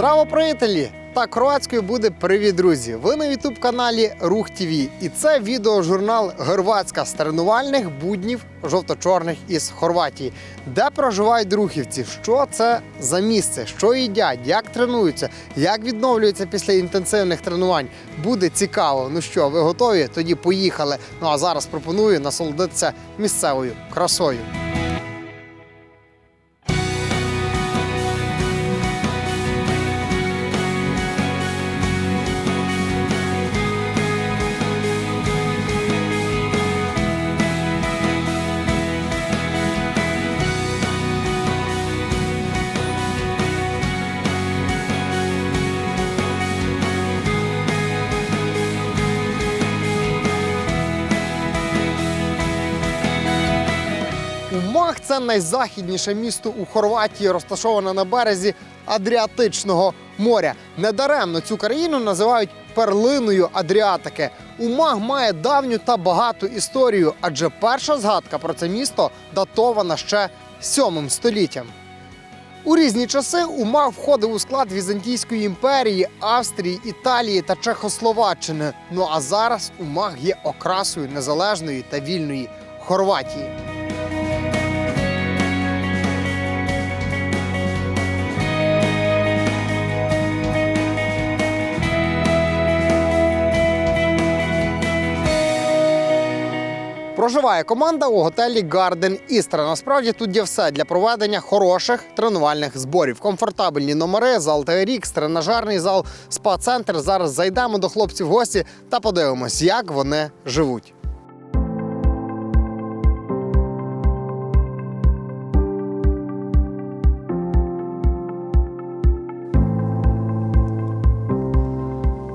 Здраво, приятелі! Так хорватською буде привіт, друзі. Ви на ютуб каналі Рух ТВ. І це відеожурнал Хорватська з тренувальних буднів жовто-чорних із Хорватії, де проживають рухівці. Що це за місце, що їдять, як тренуються, як відновлюються після інтенсивних тренувань. Буде цікаво. Ну що, ви готові? Тоді поїхали. Ну а зараз пропоную насолодитися місцевою красою. Це найзахідніше місто у Хорватії, розташоване на березі Адріатичного моря. Недаремно цю країну називають перлиною Адріатики. Умаг має давню та багату історію, адже перша згадка про це місто датована ще 7 століттям. У різні часи Умаг входив у склад Візантійської імперії, Австрії, Італії та Чехословаччини. Ну а зараз Умаг є окрасою незалежної та вільної Хорватії. Проживає команда у готелі Garden Істра. Насправді тут є все для проведення хороших тренувальних зборів. Комфортабельні номери, зал TRX, тренажерний зал, спа-центр. Зараз зайдемо до хлопців в гості та подивимось, як вони живуть.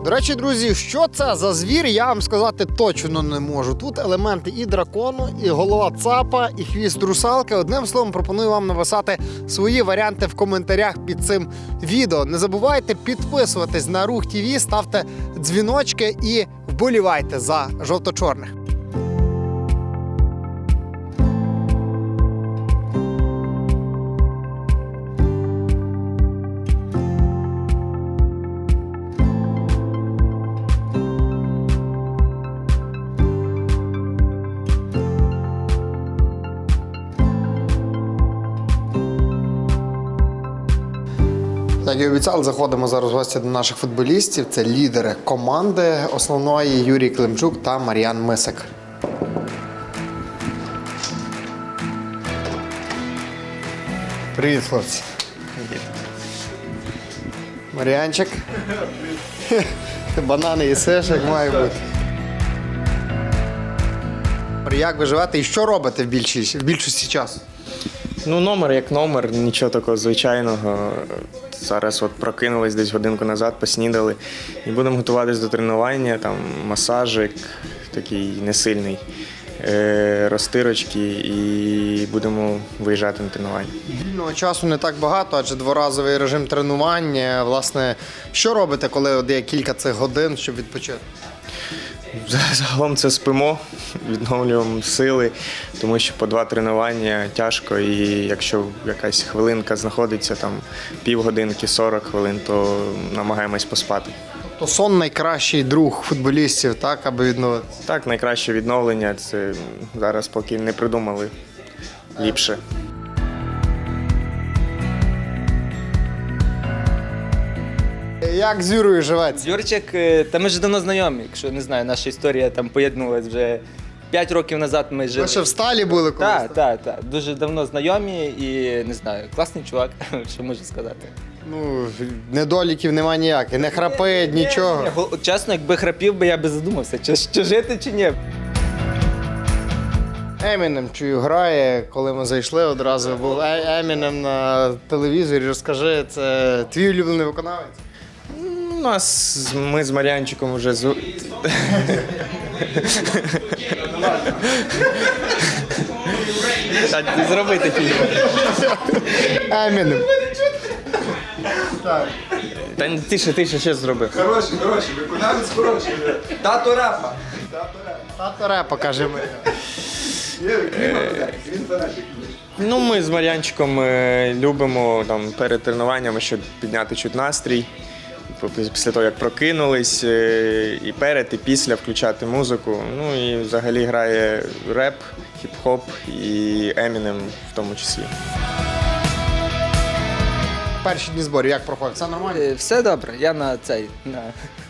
До речі, друзі, що це за звір, я вам сказати точно не можу. Тут елементи і дракону, і голова цапа, і хвіст русалки. Одним словом, пропоную вам написати свої варіанти в коментарях під цим відео. Не забувайте підписуватись на Рух ТВ, ставте дзвіночки і вболівайте за жовто-чорних. Як і обіцяли, заходимо зараз в гості до наших футболістів. Це лідери команди основної Юрій Климчук та Мар'ян Мисик. Привіт, хлопці. Мар'янчик. Банани їсиш, як має бути. Як ви живете і що робите в більшості, в більшості часу? Ну, номер як номер, нічого такого звичайного. Зараз от прокинулись десь годинку назад, поснідали і будемо готуватись до тренування. Там масажик такий несильний, е, розтирочки, і будемо виїжджати на тренування. Вільного часу не так багато, адже дворазовий режим тренування. Власне, що робите, коли є кілька цих годин, щоб відпочити? Загалом це спимо, відновлюємо сили, тому що по два тренування тяжко, і якщо якась хвилинка знаходиться, там півгодинки, 40 хвилин, то намагаємось поспати. То сон найкращий друг футболістів, так, аби відновити. Так, найкраще відновлення це зараз поки не придумали ліпше. Як з Юрою живеться? Юрчик, е, та ми ж давно знайомі, якщо не знаю, наша історія там поєднувалась вже 5 років назад ми жили. Ви ще в сталі були колись? Так, так, так. Дуже давно знайомі і не знаю, класний чувак, що можу сказати. Ну, недоліків нема ніяких, не храпить, нічого. Ні, гол- Чесно, якби храпів би, я би задумався, чи, чи жити, чи ні. Емінем чую грає, коли ми зайшли одразу. Був Е- Емінем на телевізорі. Розкажи, це твій улюблений виконавець? У нас з- ми з Мар'янчиком вже з... Так, Зроби такий. Емінем. Та тише, тише, ще зроби. Хороший, хороший, виконавець хороший. Тато рапа. Тато репа, каже ми. Ну, ми з Мар'янчиком е, любимо там перед тренуваннями, щоб підняти чуть настрій. Пі- Після того, як прокинулись, е, і перед, і після включати музику. Ну і взагалі грає реп, хіп-хоп і Емінем в тому числі. Перші дні зборів як проходять? Все нормально? Е, Все добре, я на цей. На...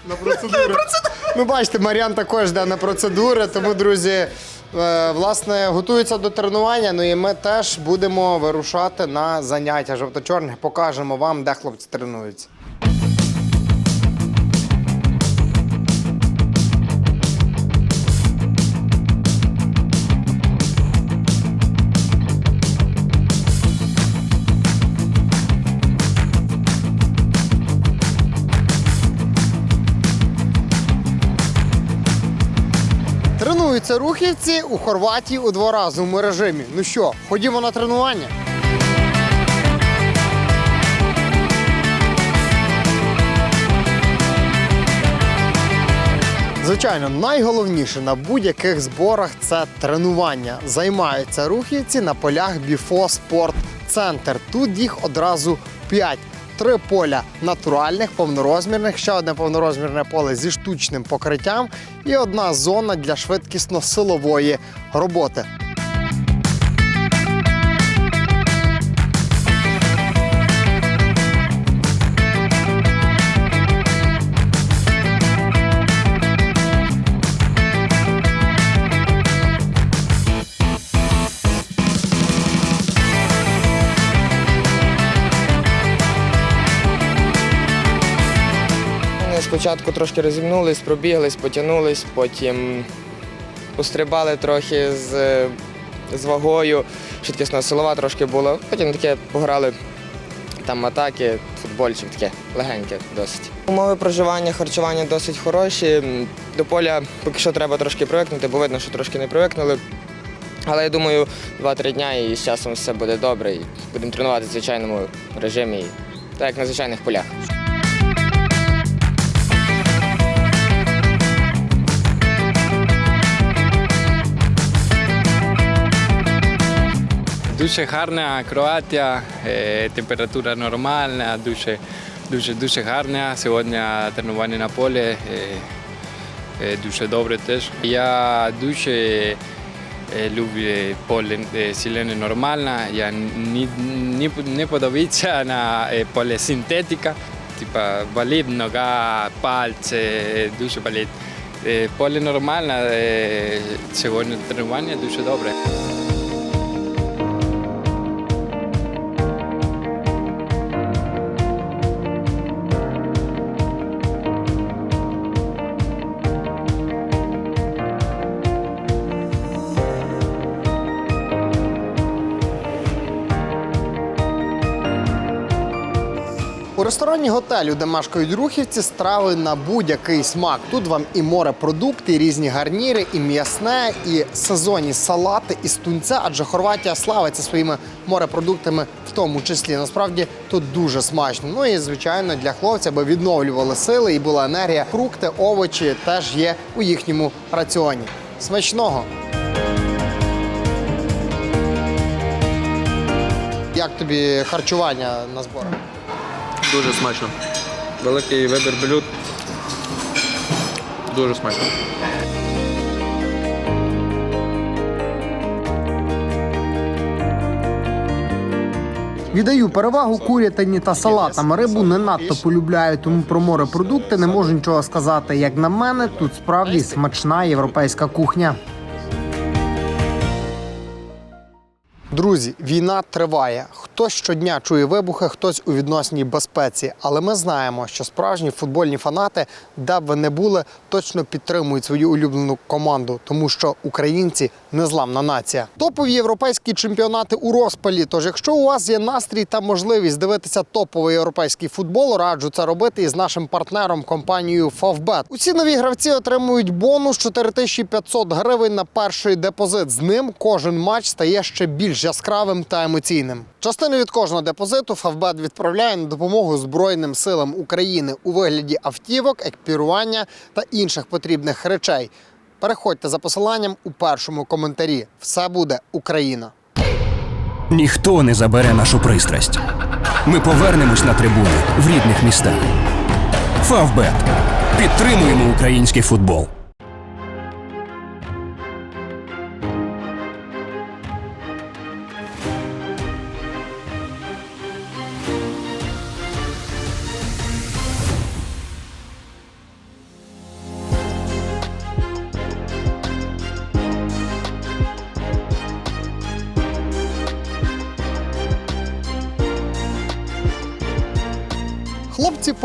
На процедури. Ну, бачите, Мар'ян також йде на процедури, тому, друзі, е, власне, готуються до тренування. Ну і ми теж будемо вирушати на заняття жовто-чорних. Покажемо вам, де хлопці тренуються. Тренуються рухівці у Хорватії у дворазовому режимі. Ну що, ходімо на тренування? Звичайно, найголовніше на будь-яких зборах це тренування. Займаються рухівці на полях Біфо Спорт Центр. Тут їх одразу п'ять. Три поля натуральних, повнорозмірних, ще одне повнорозмірне поле зі штучним покриттям і одна зона для швидкісно-силової роботи. Спочатку трошки розімнулись, пробіглись, потягнулись, потім пострибали трохи з, з вагою, швидкісно силова трошки була. Потім таке пограли там атаки, футбольчик таке легеньке досить. Умови проживання, харчування досить хороші. До поля поки що треба трошки привикнути, бо видно, що трошки не привикнули. Але я думаю, 2-3 дня і з часом все буде добре. І будемо тренуватися в звичайному режимі, так як на звичайних полях. Дуже гарна Кроатія, температура нормальна, дуже, дуже, дуже гарна. Сьогодні тренування на полі дуже добре теж. Я дуже люблю поле е, зелене нормальне. Я не, не, не подобається на поле синтетика. Типа болить нога, пальці, дуже болить. Поле нормальне, сьогодні тренування дуже добре. Ресторані готелю, де мешкають рухівці, страви на будь-який смак. Тут вам і морепродукти, і різні гарніри, і м'ясне, і сезонні салати із тунця, адже Хорватія славиться своїми морепродуктами в тому числі. Насправді тут дуже смачно. Ну і звичайно для хлопців, аби відновлювали сили і була енергія. Фрукти, овочі теж є у їхньому раціоні. Смачного! Як тобі харчування на зборах? Дуже смачно. Великий вибір блюд. Дуже смачно. Віддаю перевагу курятині та салатам. Рибу не надто полюбляю, тому про морепродукти не можу нічого сказати. Як на мене, тут справді смачна європейська кухня. Друзі, війна триває. Хтось щодня чує вибухи, хтось у відносній безпеці. Але ми знаємо, що справжні футбольні фанати, де б ви не були, точно підтримують свою улюблену команду, тому що українці незламна нація. Топові європейські чемпіонати у розпалі. Тож, якщо у вас є настрій та можливість дивитися топовий європейський футбол, раджу це робити із нашим партнером компанією Favbet. Усі нові гравці отримують бонус 4500 гривень на перший депозит. З ним кожен матч стає ще яскравим та емоційним. Частину від кожного депозиту Favbet відправляє на допомогу Збройним силам України у вигляді автівок, екіпірування та інших потрібних речей. Переходьте за посиланням у першому коментарі. Все буде Україна. Ніхто не забере нашу пристрасть. Ми повернемось на трибуни в рідних містах. Фавбет. Підтримуємо український футбол.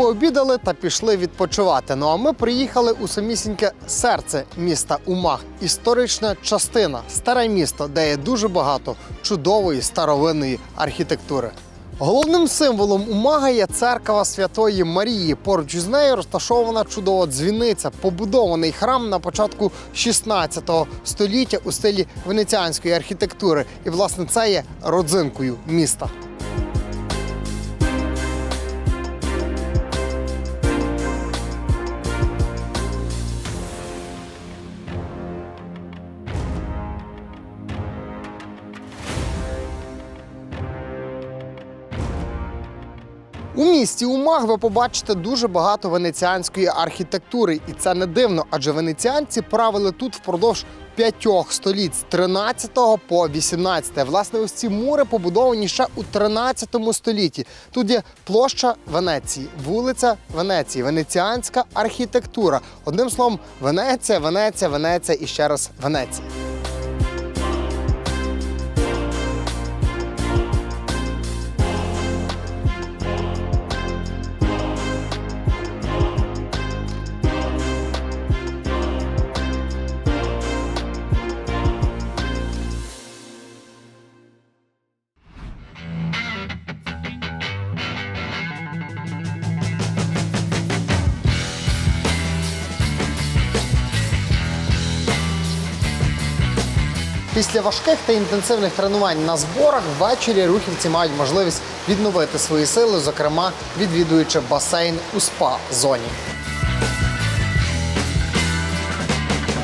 Пообідали та пішли відпочивати. Ну а ми приїхали у самісіньке серце міста Умаг. Історична частина, старе місто, де є дуже багато чудової старовинної архітектури. Головним символом Умага є церква Святої Марії. Поруч із нею розташована чудова дзвіниця, побудований храм на початку 16 століття у стилі венеціанської архітектури. І власне це є родзинкою міста. У місті Умаг ви побачите дуже багато венеціанської архітектури, і це не дивно, адже венеціанці правили тут впродовж п'ятьох століть з 13 по 18. Власне, ось ці мури побудовані ще у 13 столітті. Тут є площа Венеції, вулиця Венеції, венеціанська архітектура. Одним словом, Венеція, Венеція, Венеція і ще раз Венеція. Після важких та інтенсивних тренувань на зборах ввечері рухівці мають можливість відновити свої сили, зокрема відвідуючи басейн у спа-зоні.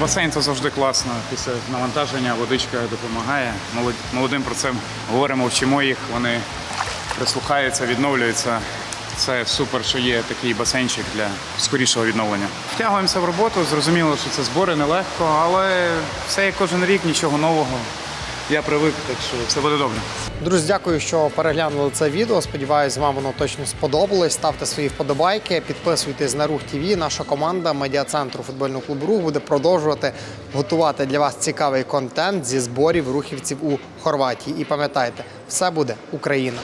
Басейн це завжди класно. Після навантаження водичка допомагає. Молод- Молодим про це говоримо, вчимо їх. Вони прислухаються, відновлюються. Це супер, що є такий басейнчик для скорішого відновлення. Втягуємося в роботу. Зрозуміло, що це збори нелегко, але все як кожен рік, нічого нового. Я привик, так що все буде добре. Друзі, дякую, що переглянули це відео. Сподіваюсь, вам воно точно сподобалось. Ставте свої вподобайки, підписуйтесь на Рух ТВ. Наша команда медіа центру футбольного клубу Рух буде продовжувати готувати для вас цікавий контент зі зборів рухівців у Хорватії. І пам'ятайте, все буде Україна.